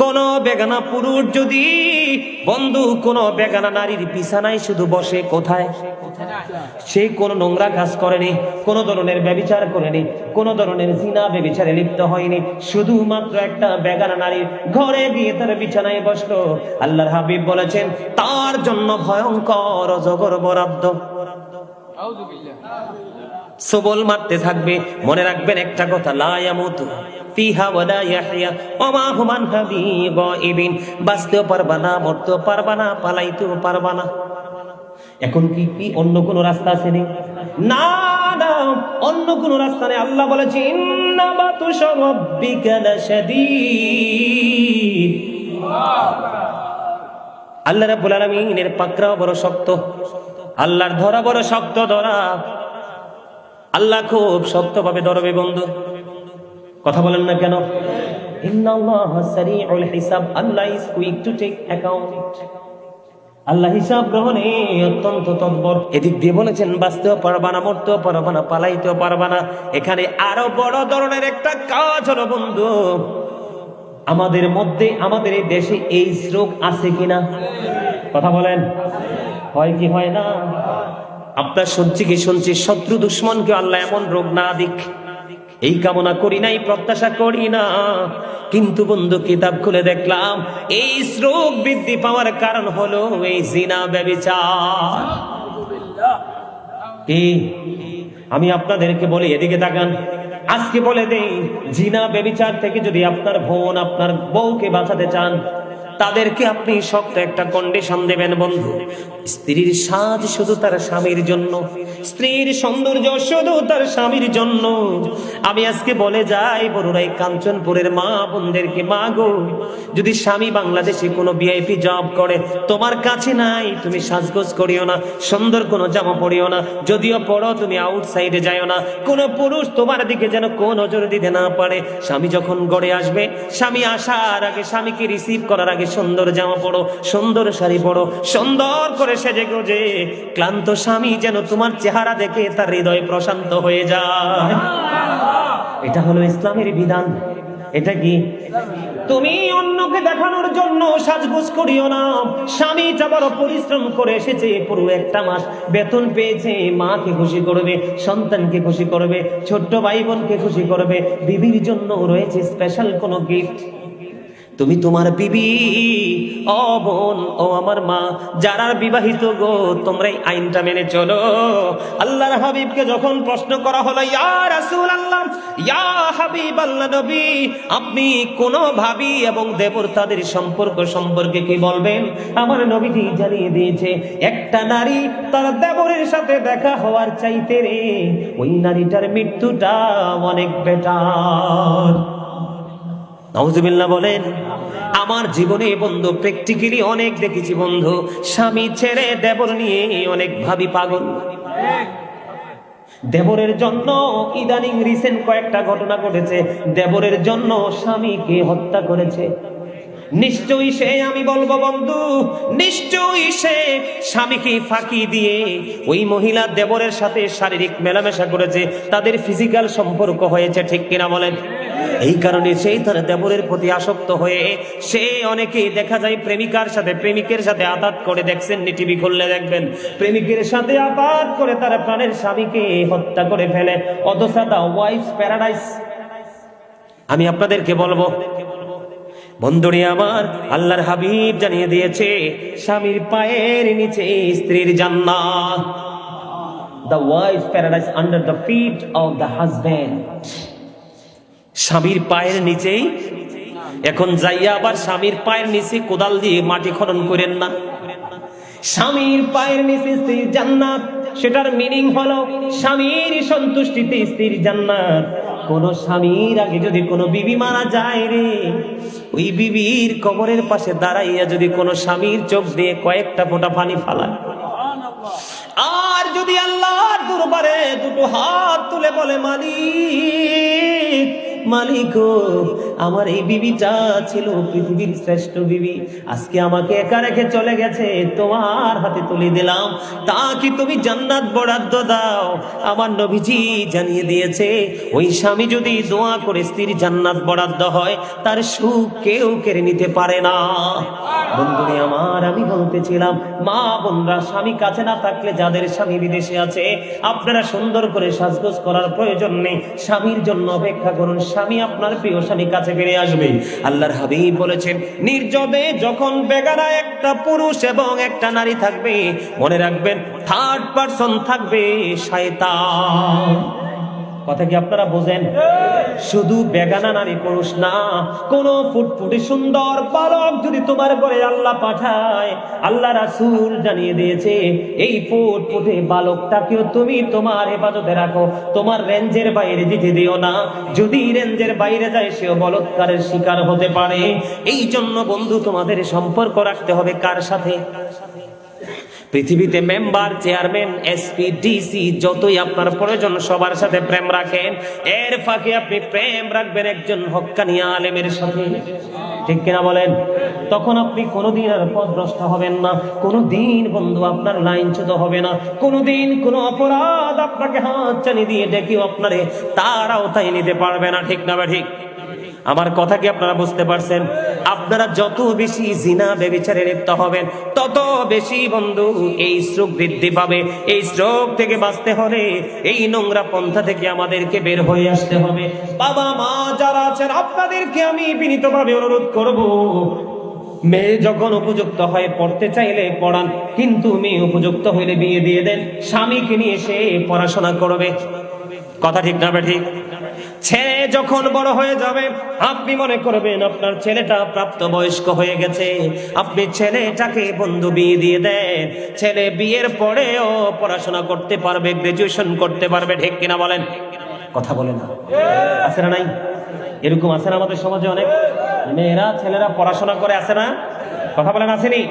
কোন বেগানা পুরুষ যদি বন্ধু কোন বেগানা নারীর বিছানায় শুধু বসে কোথায়? সে কোন নোংরা কাজ করেনি কোন ধরনের ব্যবিচার করেনি কোন ধরনের জিনা ব্যবিচারে লিপ্ত হয়নি। শুধুমাত্র একটা বেগানা নারীর ঘরে গিয়ে তার বিছানায় বসল। আল্লাহর হাবিব বলেছেন তার জন্য ভয়ঙ্কর অজগর বরাদ্দ। সবল মারতে থাকবে। মনে রাখবেন একটা কথা লায়ামুতু ফিহা ওয়ালা ইয়াহইয়া ওয়া মা হুম আনহা বিগাইবিন বাঁচতেও পারবা না, মরতেও পারবা না, পালাইতেও পারবা না। এখন কি কি অন্য কোন রাস্তা আছে নি না না, অন্য কোন রাস্তা নেই। আল্লাহ বলেছে, ইন্না বাতুশা রাব্বিকা লাশাদীদ। আল্লাহ রাব্বুল আলামিনের পাকড়াও বড় শক্ত। আল্লাহর ধরা বড় শক্ত ধরা। আল্লাহ খুব শক্তভাবে ধরবে বন্ধু। কথা বলেন না কেন? আল্লাহ হিসাব গ্রহণে অত্যন্ত তৎপর। এদিক দিয়ে বলেছেন, বাঁচতেও পারবা না, মরতেও পারবা না, পালাইতেও পারবা না। এখানে আরও বড় ধরনের একটা কাজ হলো, বন্ধু, আমাদের মধ্যে, আমাদের এই দেশে এই রোগ আছে কিনা? কথা বলেন। হয় কি হয় না? আপনার শুনছি কি শুনছি, শত্রু দুশ্মনকে আল্লাহ এমন রোগ না দিক। এই কামনা করি নাই, প্রত্যাশা করি না। কিন্তু বন্ধু, কিতাব খুলে দেখলাম, এই রোগ বৃদ্ধি পাওয়ার কারণ হলো এই জিনা ব্যবিচার। আমি আপনাদেরকে বলি, এদিকে তাকান। আজকে বলে দেই, জিনা বেবিচার থেকে যদি আপনার বোন, আপনার বউকে বাঁচাতে চান তাদেরকে আপনি শক্ত একটা কন্ডিশন দেবেন, বন্ধু। স্ত্রীর সাজ শুধু তার স্বামীর জন্য, স্ত্রীর সৌন্দর্য শুধু তার স্বামীর জন্য। আমি আজকে বলে যাই বড়রাই কাঞ্চনপুরের মা বোনদেরকে, মা গো, যদি স্বামী বাংলাদেশে কোনো ভিআইপি জব করে, তোমার কাছে নাই, তুমি সাজগোজ করিও না, সুন্দর কোনো জামা পরিও না, যদিও পড়ো, তুমি আউটসাইডে যাইও না, কোনো পুরুষ তোমার দিকে যেন কোন নজর দিতে না পারে। স্বামী যখন গড়ে আসবে, স্বামী আসার আগে স্বামীকে রিসিভ করার আগে সুন্দর জামা পড়ো, সুন্দর শাড়ি পড়ো, সুন্দর করে সেজে গোজে। ক্লান্ত স্বামী যেন তোমার চেহারা দেখে তার হৃদয় প্রশান্ত হয়ে যায়। এটা হলো ইসলামের বিধান। এটা কি? তুমি অন্যকে দেখানোর জন্য সাজগোজ করিও না। স্বামীটা বড় পরিশ্রম করে এসেছে, পুরো একটা মাস বেতন পেয়েছে, মাকে খুশি করবে, সন্তানকে খুশি করবে, ছোট্ট ভাই বোনকে খুশি করবে, বিবির জন্য রয়েছে স্পেশাল কোনো গিফট তুমি তোমার বিবি, ও বোন, ও আমার মা যারা বিবাহিত গো, তোমরা এই আইনটা মেনে চলো। আল্লাহর হাবিবকে যখন প্রশ্ন করা হলো, ইয়া রাসূল আল্লাহ ইয়া হাবিব আল্লাহ নবী, আপনি কোন ভাবি এবং দেবর তাদের সম্পর্ক সম্পর্কে কি বলবেন? আমার নবীজি জানিয়ে দিয়েছে, একটা নারী তার দেবরের সাথে দেখা হওয়ার চাইতে রে, ওই নারীটার মৃত্যুটা অনেক বেটার নওজুবিল্লাহ বলেন, আমার জীবনে বন্ধু প্র্যাকটিক্যালি অনেক দেখেছি বন্ধু। স্বামী ছেড়ে দেবর নিয়ে অনেক ভাবি পাগল। দেবরের জন্য ইদানিং রিসেন্ট কয়েকটা ঘটনা ঘটেছে। দেবরের জন্য স্বামীকে হত্যা করেছে। নিশ্চয়ই সে, আমি বলব বন্ধু, নিশ্চয়ই সে স্বামীকে ফাঁকি দিয়ে ওই মহিলা দেবরের সাথে শারীরিক মেলামেশা করেছে। তাদের ফিজিক্যাল সম্পর্ক হয়েছে ঠিক কিনা বলেন? এই কারণে সেই তার দেবরের প্রতি আসক্ত হয়ে সে অনেকেই দেখা যায় প্রেমিকার সাথে, প্রেমিকের সাথে আঘাত করে। দেখছেন নি টিভি খুললে দেখবেন, প্রেমিকের সাথে আঘাত করে তার প্রাণের স্বামীকে হত্যা করে ফেলে। অথচ ওয়াইফ প্যারাডাইস। আমি আপনাদেরকে বলব, বন্ধুরি আমার, আল্লাহর হাবিব জানিয়ে দিয়েছে, স্বামীর পায়ের নিচে স্ত্রীর জান্নাত। The wife paradise under the feet of the husband. স্বামীর পায়ের নিচেই। এখন যাইয়া আবার স্বামীর পায়ের নিচে কোদাল দিয়ে মাটি খনন করেন না। স্বামীর পায়ের নিচে স্ত্রীর জান্নাত, সেটার মিনিং হলো স্বামীর সন্তুষ্টিতে স্ত্রীর জান্নাত। কোন স্বামীর আগে যদি কোনো বিবি মারা যায় রে, ওই বিবির কবরের পাশে দাঁড়াইয়া যদি কোনো স্বামীর চোখ দিয়ে কয়েকটা ফোঁটা পানি ফালায়। আর যদি আল্লাহর দরবারে দুটো হাত তুলে বলে, মালিক মালিক আমার এই বিবিটা ছিল পৃথিবীর শ্রেষ্ঠ বিবি। আজকে আমাকে একা রেখে চলে গেছে, তোমার হাতে তুলে দিলাম। তা কি তুমি জান্নাত বরাদ্দ দাও। আমার নবীজি জানিয়ে দিয়েছে, ওই স্বামী যদি দোয়া করে স্ত্রীর জান্নাত বরাদ্দ হয়, তার সুখ কেউ কেড়ে নিতে পারে না। বন্ধুরে আমার, আমি বলতেছিলাম মা বোনরা স্বামী কাছে না থাকলে যাদের স্বামী বিদেশে আছে, আপনারা সুন্দর করে সাজগোজ করার প্রয়োজন নেই। স্বামীর জন্য অপেক্ষা করুন। স্বামী আপনার প্রিয় স্বামী কাছে ফিরে আসবে। আল্লাহর হাবিব বলেছেন, নির্জবে যখন বেগারা একটা পুরুষ এবং একটা নারী থাকবে, মনে রাখবেন থার্ড পারসন থাকবে, শয়তান। কথা কি আপনারা বোঝেন? শুধু বেগানা নারী পুরুষ না, কোন ফুটফুটে সুন্দর বালক যদি তোমার ঘরে আল্লাহ পাঠায়, আল্লাহ রাসুল জানিয়ে দিয়েছে, এই ফুটফুটে বালকটাকেও তুমি তোমার হেফাজতে রাখো, তোমার রেঞ্জের বাইরে দিতে দিও না। যদি রেঞ্জের বাইরে যায়, সেও বলৎকারের শিকার হতে পারে। এই জন্য বন্ধু, তোমাদের সম্পর্ক রাখতে হবে কার সাথে? পৃথিবীতে মেম্বার, চেয়ারম্যান এসপি ডিসি যতই আপনার প্রয়োজন, সবার সাথে প্রেম রাখেন। এর ফাঁকে আপনি প্রেম রাখবেন একজন হক্কানি আলেমের সাথে। ঠিক কিনা বলেন? তখন আপনি কোনোদিন আর পথভ্রষ্ট হবেন না। কোনোদিন বন্ধু আপনার লাইনচ্যুত হবে না। কোনোদিন কোনো অপরাধ আপনাকে হাত চানি দিয়ে ডেকেও আপনারে তার আওতায় নিতে পারবে না। ঠিক না বা ঠিক? আমার কথা কি আপনারা বুঝতে পারছেন? আপনারা যত বেশি জিনা বেবিচারে লিপ্ত হবেন, তত বেশি বন্ধু এই স্ট্রোক বৃদ্ধি পাবে। এই স্ট্রোক থেকে বাঁচতে হলে এই নোংরা পন্থা থেকে আমাদেরকে বের হয়ে আসতে হবে। বাবা মা যারা আছেন, আপনাদেরকে আমি বিনীতভাবে অনুরোধ করব, মেয়ে যখন উপযুক্ত হয়ে পড়তে চাইলে পড়ান, কিন্তু মেয়ে উপযুক্ত হইলে বিয়ে দিয়ে দেন। স্বামীকে নিয়ে সে পড়াশোনা করবে। কথা ঠিক না ঠিক? ছেলে যখন বড় হয়ে যাবে, আপনি মনে করবেন আপনার ছেলেটা প্রাপ্ত বয়স্ক হয়ে গেছে। আপনি ছেলেটাকে বন্ধু বিয়ে দিয়ে দেন। ছেলে বিয়ের পরেও পড়াশোনা করতে পারবে গ্রাজুয়েশন করতে পারবে, ঠিক কিনা বলেন? কথা বলে না। আছে না নাই? এরকম আছে না আমাদের সমাজে অনেক? মেয়েরা, ছেলেরা পড়াশোনা করে, আছে না? কথা বলেন, আসেনি?